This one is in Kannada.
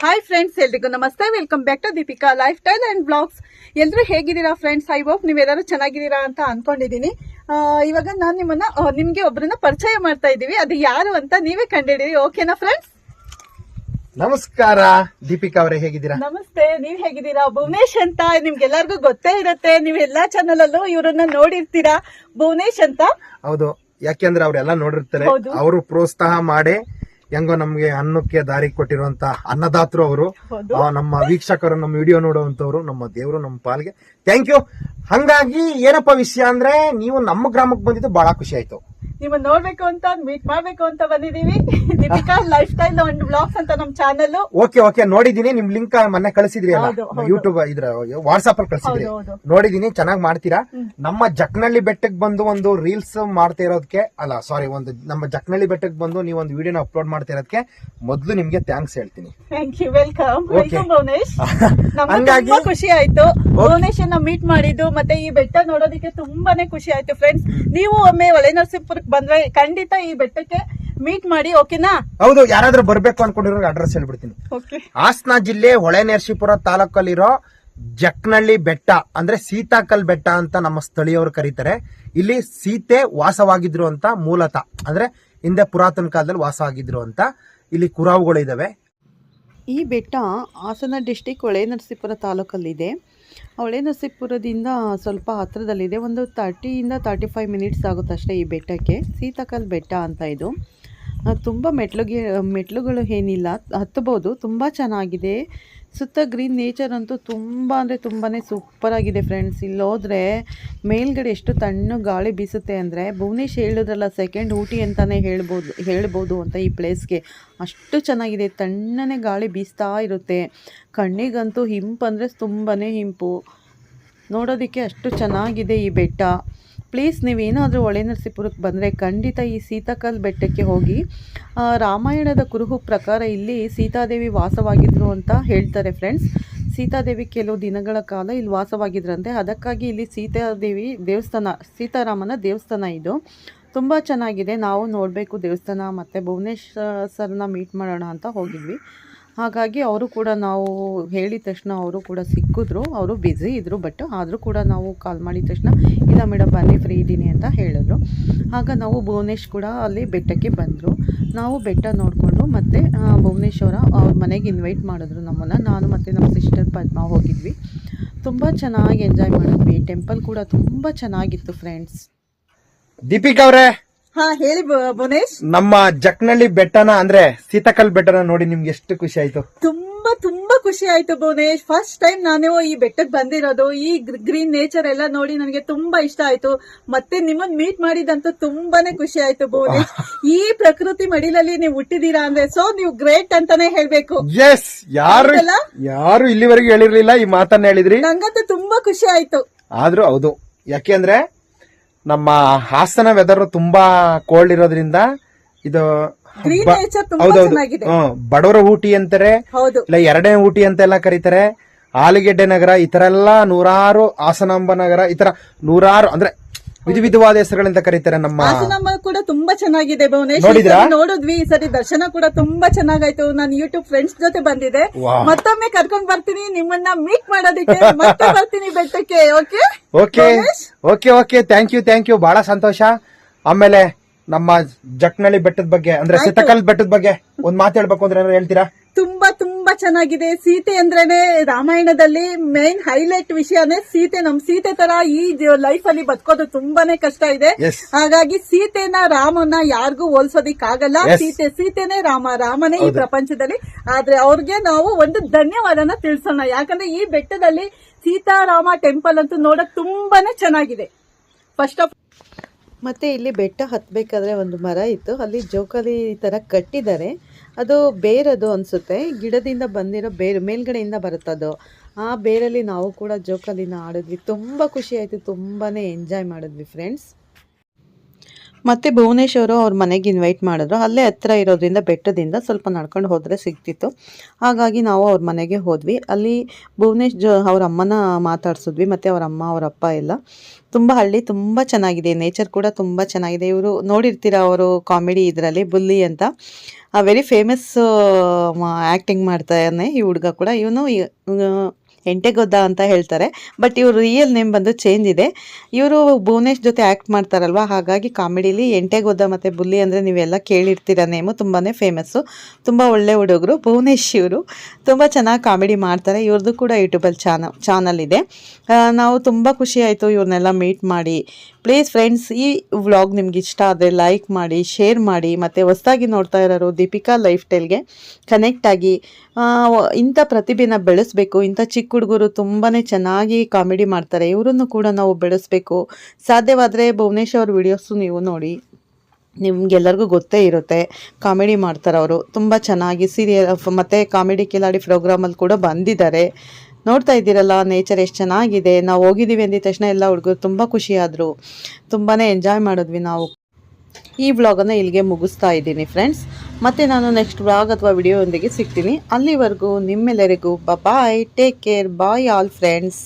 ಹಾಯ್ ಫ್ರೆಂಡ್ಸ್ ಎಲ್ರಿಗೂ ನಮಸ್ತೆ. Welcome back to Deepika lifestyle and blogs ಎಲ್ಲರೂ ಹೇಗಿದ್ದೀರಾ ಫ್ರೆಂಡ್ಸ್ ಐ ಹೋಪ್ ನೀವೆಲ್ಲರೂ ಚೆನ್ನಾಗಿದ್ದೀರಾ ಅಂತ ಅನ್ಕೊಂಡಿದ್ದೀನಿ. ಆ, ಇವಾಗ ನಾನು ನಿಮ್ಮನ್ನ ನಿಮಗೆ ಒಬ್ರನ್ನ ಪರಿಚಯ ಮಾಡ್ತಾ ಇದ್ದೀವಿ. ಅದು ಯಾರು ಅಂತ ನೀವೇ ಕಂಡಿದ್ದೀರಿ. ಓಕೆನಾ ಫ್ರೆಂಡ್ಸ್ ನಮಸ್ಕಾರ. ದೀಪಿಕಾ ಅವರೇ ಹೇಗಿದ್ದೀರಾ? ನಮಸ್ತೆ. ನೀವ್ ಹೇಗಿದ್ದೀರಾ? ಭುವನೇಶ್ ಅಂತ ನಿಮ್ಗೆಲ್ಲರಿಗೂ ಗೊತ್ತೇ ಇರುತ್ತೆ. ನೀವು ಎಲ್ಲಾ ಚಾನಲ್ ಅಲ್ಲೂ ಇವರನ್ನ ನೋಡಿರ್ತೀರಾ? ಭುವನೇಶ್ ಅಂತ? ಹೌದು. ಯಾಕೆಂದ್ರೆ ಅವರೆಲ್ಲ ನೋಡಿರ್ತಾರೆ. ಅವರು ಪ್ರೋತ್ಸಾಹ ಮಾಡಿ ಹೆಂಗೋ ನಮಗೆ ಅನ್ನಕ್ಕೆ ದಾರಿ ಕೊಟ್ಟಿರುವಂತ ಅನ್ನದಾತರು ಅವರು. ನಮ್ಮ ವೀಕ್ಷಕರು ನಮ್ಮ ವಿಡಿಯೋ ನೋಡುವಂತವ್ರು ನಮ್ಮ ದೇವರು ನಮ್ಮ ಪಾಲ್ಗೆ. ಥ್ಯಾಂಕ್ ಯು ಹಂಗಾಗಿ ಏನಪ್ಪ ವಿಷಯ ಅಂದ್ರೆ ನೀವು ನಮ್ಮ ಗ್ರಾಮಕ್ಕೆ ಬಂದಿದ್ದು ಬಹಳ ಖುಷಿ ಆಯ್ತು. ನಿಮ್ಮನ್ನ ನೋಡ್ಬೇಕು ಅಂತ ಮೀಟ್ ಮಾಡ್ಬೇಕು ಅಂತ ಬಂದಿದೀವಿ ದೀಪಿಕಾ ಲೈಫ್ ಸ್ಟೈಲ್ ಒಂದು ಬ್ಲಾಗ್ಸ್ ಅಂತ ನಮ್ ಚಾನಲ್ ಓಕೆ ಓಕೆ ನೋಡಿದೀನಿ ನಿಮ್ ಲಿಂಕ್ ಮೊನ್ನೆ ಕಳಿಸಿದ್ರಿ ಅಲ್ಲ? ಹೌದು, ಹೌದು. ಯೂಟ್ಯೂಬ್ ಇದ್ರ ವಾಟ್ಸ್ಆಪ್ ಅಲ್ಲಿ ಕಳಿಸಿದ್ರಿ. ಹೌದು, ಹೌದು. ನೋಡಿದೀನಿ ಚೆನ್ನಾಗಿ ಮಾಡ್ತೀರಾ? ನಮ್ಮ ಜಕ್ನಳ್ಳಿ ಬೆಟ್ಟಕ್ಕೆ ಬಂದು ಒಂದು ರೀಲ್ಸ್ ಮಾಡ್ತಾ ಇರೋದಕ್ಕೆ ಅಲ್ಲ ಸಾರಿ ಒಂದು ನಮ್ಮ ಜಕ್ನಳ್ಳಿ ಬೆಟ್ಟಕ್ಕೆ ಬಂದು ನೀವು ಒಂದು ವಿಡಿಯೋನ ಅಪ್ಲೋಡ್ ಮಾಡ್ತಾ ಇರೋದಕ್ಕೆ ಮೊದಲು ನಿಮ್ಗೆ ಥ್ಯಾಂಕ್ಸ್ ಹೇಳ್ತೀನಿ. Thank you welcome Okay. Welcome Bhuvanesh ನಮ್ಗೆ ಹಂಗಾಗಿ- ತುಂಬಾ ಖುಷಿ ಆಯ್ತು. ಭುವನೇಶ್ ಮೀಟ್ ಮಾಡಿದ್ದು ಮತ್ತೆ ಈ ಬೆಟ್ಟ ನೋಡೋದಕ್ಕೆ ತುಂಬಾನೇ ಖುಷಿ ಆಯ್ತು ಫ್ರೆಂಡ್ಸ್ ನೀವು ಒಮ್ಮೆ ಒಳೆ ನರಸೀಪುರಕ್ಕೆ ಬಂದ್ರೆ ಖಂಡಿತ ಈ ಬೆಟ್ಟಕ್ಕೆ ಮೀಟ್ ಮಾಡಿ ಓಕೆನಾ ಹೌದು ಯಾರಾದ್ರೂ ಬರ್ಬೇಕು ಅನ್ಕೊಂಡಿರೋ ಅಡ್ರೆಸ್ ಹೇಳ್ಬಿಡ್ತೀನಿ. ಓಕೆ ಹಾಸನ ಜಿಲ್ಲೆ ಹೊಳೆ ನರಸೀಪುರ ತಾಲೂಕಲ್ಲಿರೋ ಜಕ್ನಳ್ಳಿ ಬೆಟ್ಟ ಅಂದ್ರೆ ಸೀತಾಕಲ್ ಬೆಟ್ಟ ಅಂತ ನಮ್ಮ ಸ್ಥಳೀಯವರು ಕರೀತಾರೆ. ಇಲ್ಲಿ ಸೀತೆ ವಾಸವಾಗಿದ್ರು ಅಂತ ಮೂಲತಃ ಅಂದ್ರೆ ಹಿಂದೆ ಪುರಾತನ ಕಾಲದಲ್ಲಿ ವಾಸ ಆಗಿದ್ರು ಅಂತ ಇಲ್ಲಿ ಕುರಾವುಗಳು ಇದಾವೆ. ಈ ಬೆಟ್ಟ ಹಾಸನ ಡಿಸ್ಟಿಕ್ ಹೊಳೆನರಸೀಪುರ ತಾಲೂಕಲ್ಲಿದೆ. ಹೊಳೆನರಸೀಪುರದಿಂದ ಸ್ವಲ್ಪ ಹತ್ತಿರದಲ್ಲಿದೆ ಒಂದು ತರ್ಟಿಯಿಂದ ತರ್ಟಿ ಫೈವ್ ಮಿನಿಟ್ಸ್ ಆಗುತ್ತೆ ಅಷ್ಟೇ ಈ ಬೆಟ್ಟಕ್ಕೆ. ಸೀತಾಕಲ್ ಬೆಟ್ಟ ಅಂತ ಇದು. ತುಂಬ ಮೆಟ್ಲುಗೆ, ಮೆಟ್ಲುಗಳು ಏನಿಲ್ಲ. ಹತ್ತಬೋದು ತುಂಬ ಚೆನ್ನಾಗಿದೆ. ಸುತ್ತ ಗ್ರೀನ್ ನೇಚರ್ ಅಂತೂ ತುಂಬ ಅಂದರೆ ತುಂಬಾ ಸೂಪರಾಗಿದೆ ಫ್ರೆಂಡ್ಸ್ ಇಲ್ಲಿ ಹೋದರೆ ಮೇಲ್ಗಡೆ ಎಷ್ಟು ತಣ್ಣು ಗಾಳಿ ಬೀಸುತ್ತೆ ಅಂದರೆ ಭುವನೇಶ್ ಹೇಳಿದ್ರಲ್ಲ ಸೆಕೆಂಡ್ ಊಟಿ ಅಂತಲೇ ಹೇಳ್ಬೋದು ಹೇಳ್ಬೋದು ಅಂತ ಈ ಪ್ಲೇಸ್ಗೆ ಅಷ್ಟು ಚೆನ್ನಾಗಿದೆ, ತಣ್ಣನೆ ಗಾಳಿ ಬೀಸ್ತಾ ಇರುತ್ತೆ. ಕಣ್ಣಿಗಂತೂ ಹಿಂಪು ಅಂದರೆ ತುಂಬಾ ಹಿಂಪು. ನೋಡೋದಕ್ಕೆ ಅಷ್ಟು ಚೆನ್ನಾಗಿದೆ ಈ ಬೆಟ್ಟ. ಪ್ಲೀಸ್ ನೀವೇನಾದರೂ ಹೊಳೆ ನರಸೀಪುರಕ್ಕೆ ಬಂದರೆ ಖಂಡಿತ ಈ ಸೀತಾಕಲ್ ಬೆಟ್ಟಕ್ಕೆ ಹೋಗಿ ರಾಮಾಯಣದ ಕುರುಹು ಪ್ರಕಾರ ಇಲ್ಲಿ ಸೀತಾದೇವಿ ವಾಸವಾಗಿದ್ರು ಅಂತ ಹೇಳ್ತಾರೆ ಫ್ರೆಂಡ್ಸ್ ಸೀತಾದೇವಿ ಕೆಲವು ದಿನಗಳ ಕಾಲ ಇಲ್ಲಿ ವಾಸವಾಗಿದ್ರಂತೆ. ಅದಕ್ಕಾಗಿ ಇಲ್ಲಿ ಸೀತಾದೇವಿ ದೇವಸ್ಥಾನ, ಸೀತಾರಾಮನ ದೇವಸ್ಥಾನ ಇದು. ತುಂಬ ಚೆನ್ನಾಗಿದೆ. ನಾವು ನೋಡಬೇಕು ದೇವಸ್ಥಾನ, ಮತ್ತು ಭುವನೇಶ್ ಸರ್ನ ಮೀಟ್ ಮಾಡೋಣ ಅಂತ ಹೋಗಿದ್ವಿ. ಹಾಗಾಗಿ ಅವರು ಕೂಡ ನಾವು ಹೇಳಿದ ತಕ್ಷಣ ಅವರು ಕೂಡ ಸಿಕ್ಕಿದ್ರು. ಅವರು ಬ್ಯುಸಿ ಇದ್ದರು ಬಟ್ ಆದರೂ ಕೂಡ ನಾವು ಕಾಲ್ ಮಾಡಿದ ತಕ್ಷಣ ಇಲ್ಲ ಮೇಡಮ್ ಬನ್ನಿ ಫ್ರೀ ಇದ್ದೀನಿ ಅಂತ ಹೇಳಿದ್ರು. ಆಗ ನಾವು ಭುವನೇಶ್ ಕೂಡ ಅಲ್ಲಿ ಬೆಟ್ಟಕ್ಕೆ ಬಂದರು. ನಾವು ಬೆಟ್ಟ ನೋಡಿಕೊಂಡು ಮತ್ತು ಭುವನೇಶ್ವರ ಅವ್ರ ಮನೆಗೆ ಇನ್ವೈಟ್ ಮಾಡಿದ್ರು ನಮ್ಮನ್ನು. ನಾನು ಮತ್ತು ನಮ್ಮ ಸಿಸ್ಟರ್ ಪದ್ಮ ಹೋಗಿದ್ವಿ. ತುಂಬ ಚೆನ್ನಾಗಿ ಎಂಜಾಯ್ ಮಾಡಿದ್ವಿ. ಟೆಂಪಲ್ ಕೂಡ ತುಂಬ ಚೆನ್ನಾಗಿತ್ತು ಫ್ರೆಂಡ್ಸ್ ದೀಪಿಕಾ ಅವರೇ! ಹಾ ಹೇಳಿ ಭುವನೇಶ್. ನಮ್ಮ ಜಕ್ನಳ್ಳಿ ಬೆಟ್ಟನ ಅಂದ್ರೆ ಸೀತಾಕಲ್ ಬೆಟ್ಟನ ನೋಡಿ ನಿಮ್ಗೆ ಎಷ್ಟು ಖುಷಿ ಆಯ್ತು. ತುಂಬಾ ತುಂಬಾ ಖುಷಿ ಆಯ್ತು ಭುವನೇಶ್. ಫಸ್ಟ್ ಟೈಮ್ ನಾನು ಈ ಬೆಟ್ಟಕ್ಕೆ ಬಂದಿರೋದು ಈ ಗ್ರೀನ್ ನೇಚರ್ ಎಲ್ಲ ನೋಡಿ ನನಗೆ ತುಂಬಾ ಇಷ್ಟ ಆಯ್ತು. ಮತ್ತೆ ನಿಮ್ಮನ್ನ ಮೀಟ್ ಮಾಡಿದಂತೂ ತುಂಬಾನೇ ಖುಷಿ ಆಯ್ತು ಭುವನೇಶ್. ಈ ಪ್ರಕೃತಿ ಮಡಿಲಲ್ಲಿ ನೀವು ಹುಟ್ಟಿದೀರಾ ಅಂದ್ರೆ ಸೊ ನೀವು ಗ್ರೇಟ್ ಅಂತಾನೆ ಹೇಳ್ಬೇಕು. ಎಸ್ ಯಾರು? ಯಾರು ಇಲ್ಲಿವರೆಗೂ ಹೇಳಿರ್ಲಿಲ್ಲ ಈ ಮಾತನ್ನ ಹೇಳಿದ್ರಿ. ನಂಗಂತೂ ತುಂಬಾ ಖುಷಿ ಆಯ್ತು. ಆದ್ರೂ ಹೌದು. ಯಾಕೆಂದ್ರೆ ನಮ್ಮ ಹಾಸನ ವೆದರ್ ತುಂಬಾ ಕೋಲ್ಡ್ ಇರೋದ್ರಿಂದ ಇದು ಗ್ರೀನ್ ನೇಚರ್ ತುಂಬಾ ಹೌದೌದು. ಚೆನ್ನಾಗಿದೆ. ಹ್ಮ್. ಬಡವರ ಊಟಿ ಅಂತಾರೆ ಹೌದು. ಇಲ್ಲ ಎರಡನೇ ಊಟಿ ಅಂತೆಲ್ಲ ಕರೀತಾರೆ. ಆಲೂಗೆಡ್ಡೆ ನಗರ ಈ ತರ ಎಲ್ಲ ನೂರಾರು ಹಾಸನಾಂಬ ನಗರ ಈ ತರ ನೂರಾರು ಅಂದ್ರೆ ವಿಧ ವಿಧವಾದ ಹೆಸರುಗಳಿಂದ ಕರೀತಾರೆ ನಮ್ಮ ಕೂಡ ತುಂಬಾ ಚೆನ್ನಾಗಿದೆ ಭುವನೇಶ್ ಈ ನೋಡಿದ್ರಾ? ಸರಿ ನೋಡಿದ್ವಿ. ಈ ಸರಿ ದರ್ಶನ ಕೂಡ ತುಂಬಾ ಚೆನ್ನಾಗಾಯ್ತು. ನಾನು ಯೂಟ್ಯೂಬ್ ಫ್ರೆಂಡ್ಸ್ ಜೊತೆ ಬಂದಿದೆ ವಾಹ್. ಮತ್ತೊಮ್ಮೆ ಕರ್ಕೊಂಡ್ ಬರ್ತೀನಿ ನಿಮ್ಮನ್ನ ಮೀಟ್ ಮಾಡೋದಕ್ಕೆ. ಮತ್ತೆ ಬರ್ತೀನಿ ಬೆಟ್ಟಕ್ಕೆ okay? Okay okay okay thank you thank you ಬಹಳ ಸಂತೋಷ. ಆಮೇಲೆ ನಮ್ಮ ಜಟ್ನಳ್ಳಿ ಬೆಟ್ಟದ ಬಗ್ಗೆ ಅಂದ್ರೆ ಸಿತಕಲ್ ಬೆಟ್ಟದ ಬಗ್ಗೆ ಒಂದ್ ಮಾತು ಹೇಳ್ಬೇಕು ಅಂದ್ರೆ ಏನಾದ್ರು ಹೇಳ್ತೀರಾ? ತುಂಬಾ ತುಂಬಾ ಚೆನ್ನಾಗಿದೆ. ಸೀತೆ ಅಂದ್ರೇನೆ ರಾಮಾಯಣದಲ್ಲಿ ಮೇನ್ ಹೈಲೈಟ್ ವಿಷಯನೇ ಸೀತೆ. ನಮ್ ಸೀತೆ ತರ ಈ ಲೈಫ್ ಅಲ್ಲಿ ಬದುಕೋದು ತುಂಬಾನೇ ಕಷ್ಟ ಇದೆ. Yes. ಹಾಗಾಗಿ ಸೀತೆನ ರಾಮನ ಯಾರಿಗೂ ಹೋಲ್ಸೋದಿಕ್ ಆಗಲ್ಲ ಸೀತೆ ಸೀತೆನೇ ರಾಮ ರಾಮನೇ ಈ ಪ್ರಪಂಚದಲ್ಲಿ. ಆದ್ರೆ ಅವ್ರಿಗೆ ನಾವು ಒಂದು ಧನ್ಯವಾದನ ತಿಳಿಸೋಣ. ಯಾಕಂದ್ರೆ ಈ ಬೆಟ್ಟದಲ್ಲಿ ಸೀತಾರಾಮ ಟೆಂಪಲ್ ಅಂತೂ ನೋಡಕ್ ತುಂಬಾನೇ ಚೆನ್ನಾಗಿದೆ. ಫಸ್ಟ್ ಆಫ್ ಮತ್ತು ಇಲ್ಲಿ ಬೆಟ್ಟ ಹತ್ತಬೇಕಾದ್ರೆ ಒಂದು ಮರ ಇತ್ತು. ಅಲ್ಲಿ ಜೋಕಾಲಿ ಥರ ಕಟ್ಟಿದ್ದಾರೆ. ಅದು ಬೇರದು ಅನಿಸುತ್ತೆ. ಗಿಡದಿಂದ ಬಂದಿರೋ ಬೇರು, ಮೇಲ್ಗಡೆಯಿಂದ ಬರುತ್ತದು ಆ ಬೇರಲ್ಲಿ ನಾವು ಕೂಡ ಜೋಕಾಲಿನ ಆಡಿದ್ವಿ. ತುಂಬ ಖುಷಿ ಆಯಿತು. ತುಂಬಾ ಎಂಜಾಯ್ ಮಾಡಿದ್ವಿ ಫ್ರೆಂಡ್ಸ್ ಮತ್ತು ಭುವನೇಶ್ವರು ಅವ್ರ ಮನೆಗೆ ಇನ್ವೈಟ್ ಮಾಡಿದ್ರು. ಅಲ್ಲೇ ಹತ್ತಿರ ಇರೋದ್ರಿಂದ ಬೆಟ್ಟದಿಂದ ಸ್ವಲ್ಪ ನಡ್ಕೊಂಡು ಹೋದರೆ ಸಿಗ್ತಿತ್ತು. ಹಾಗಾಗಿ ನಾವು ಅವ್ರ ಮನೆಗೆ ಹೋದ್ವಿ. ಅಲ್ಲಿ ಭುವನೇಶ್ ಅವ್ರ ಅಮ್ಮನ ಮಾತಾಡ್ಸಿದ್ವಿ, ಮತ್ತು ಅವ್ರ ಅಮ್ಮ ಅವ್ರ ಅಪ್ಪ ಎಲ್ಲ. ತುಂಬ ಹಳ್ಳಿ, ತುಂಬ ಚೆನ್ನಾಗಿದೆ. ನೇಚರ್ ಕೂಡ ತುಂಬ ಚೆನ್ನಾಗಿದೆ. ಇವರು ನೋಡಿರ್ತೀರ ಅವರು ಕಾಮಿಡಿ ಇದರಲ್ಲಿ, ಬುಲ್ಲಿ ಅಂತ. ವೆರಿ ಫೇಮಸ್ ಆ್ಯಕ್ಟಿಂಗ್ ಮಾಡ್ತಾನೆ ಈ ಹುಡುಗ ಕೂಡ. ಇವನು ಎಂಟೆಗೊದ್ದ ಅಂತ ಹೇಳ್ತಾರೆ. ಬಟ್ ಇವ್ರ ರಿಯಲ್ ನೇಮ್ ಬಂದು ಚೇಂಜ್ ಇದೆ. ಇವರು ಭುವನೇಶ್ ಜೊತೆ ಆ್ಯಕ್ಟ್ ಮಾಡ್ತಾರಲ್ವ? ಹಾಗಾಗಿ ಕಾಮಿಡಿಲಿ ಎಂಟೆಗೊದ್ದ ಮತ್ತು ಬುಲ್ಲಿ ಅಂದರೆ ನೀವೆಲ್ಲ ಕೇಳಿರ್ತೀರ ನೇಮು ತುಂಬಾ ಫೇಮಸ್ಸು ತುಂಬ ಒಳ್ಳೆ ಹುಡುಗರು. ಭುವನೇಶ್ ಇವರು ತುಂಬ ಚೆನ್ನಾಗಿ ಕಾಮಿಡಿ ಮಾಡ್ತಾರೆ. ಇವ್ರದ್ದು ಕೂಡ ಯೂಟ್ಯೂಬಲ್ಲಿ ಚಾನ ಚಾನಲ್ ಇದೆ. ನಾವು ತುಂಬ ಖುಷಿ ಆಯಿತು ಇವ್ರನ್ನೆಲ್ಲ ಮೀಟ್ ಮಾಡಿ. ಪ್ಲೀಸ್ ಫ್ರೆಂಡ್ಸ್ ಈ ವ್ಲಾಗ್ ನಿಮ್ಗೆ ಇಷ್ಟ ಆದರೆ ಲೈಕ್ ಮಾಡಿ ಶೇರ್ ಮಾಡಿ, ಮತ್ತು ಹೊಸದಾಗಿ ನೋಡ್ತಾ ಇರೋರು ದೀಪಿಕಾ ಲೈಫ್ ಸ್ಟೈಲ್ಗೆ ಕನೆಕ್ಟ್ ಆಗಿ ಇಂಥ ಪ್ರತಿಭೆನ ಬೆಳೆಸಬೇಕು, ಇಂಥ ಚಿಕ್ಕ ಹುಡುಗರು ತುಂಬಾ ಚೆನ್ನಾಗಿ ಕಾಮಿಡಿ ಮಾಡ್ತಾರೆ. ಇವರನ್ನು ಕೂಡ ನಾವು ಬೆಳೆಸಬೇಕು. ಸಾಧ್ಯವಾದರೆ ಭುವನೇಶ್ ಅವ್ರ ವಿಡಿಯೋಸು ನೀವು ನೋಡಿ. ನಿಮ್ಗೆಲ್ಲರಿಗೂ ಗೊತ್ತೇ ಇರುತ್ತೆ. ಕಾಮಿಡಿ ಮಾಡ್ತಾರೆ ಅವರು. ತುಂಬ ಚೆನ್ನಾಗಿ ಸೀರಿಯಲ್ ಮತ್ತು ಕಾಮಿಡಿ ಕಿಲಾಡಿ ಪ್ರೋಗ್ರಾಮಲ್ಲಿ ಕೂಡ ಬಂದಿದ್ದಾರೆ. ನೋಡ್ತಾ ಇದ್ದೀರಲ್ಲ ನೇಚರ್ ಎಷ್ಟು ಚೆನ್ನಾಗಿದೆ. ನಾವು ಹೋಗಿದ್ದೀವಿ ಅಂದಿದ ತಕ್ಷಣ ಎಲ್ಲ ಹುಡುಗರು ತುಂಬ ಖುಷಿಯಾದರು. ತುಂಬಾ ಎಂಜಾಯ್ ಮಾಡಿದ್ವಿ ನಾವು. ಈ ವ್ಲಾಗನ್ನು ಇಲ್ಲಿಗೆ ಮುಗಿಸ್ತಾ ಇದ್ದೀನಿ ಫ್ರೆಂಡ್ಸ್ ಮತ್ತೆ ನಾನು ನೆಕ್ಸ್ಟ್ ಬ್ಲಾಗ್ ಅಥವಾ ವಿಡಿಯೋದೊಂದಿಗೆ ಸಿಗ್ತೀನಿ. ಅಲ್ಲಿವರೆಗೂ ನಿಮ್ಮೆಲ್ಲರಿಗೂ bye take care bye all friends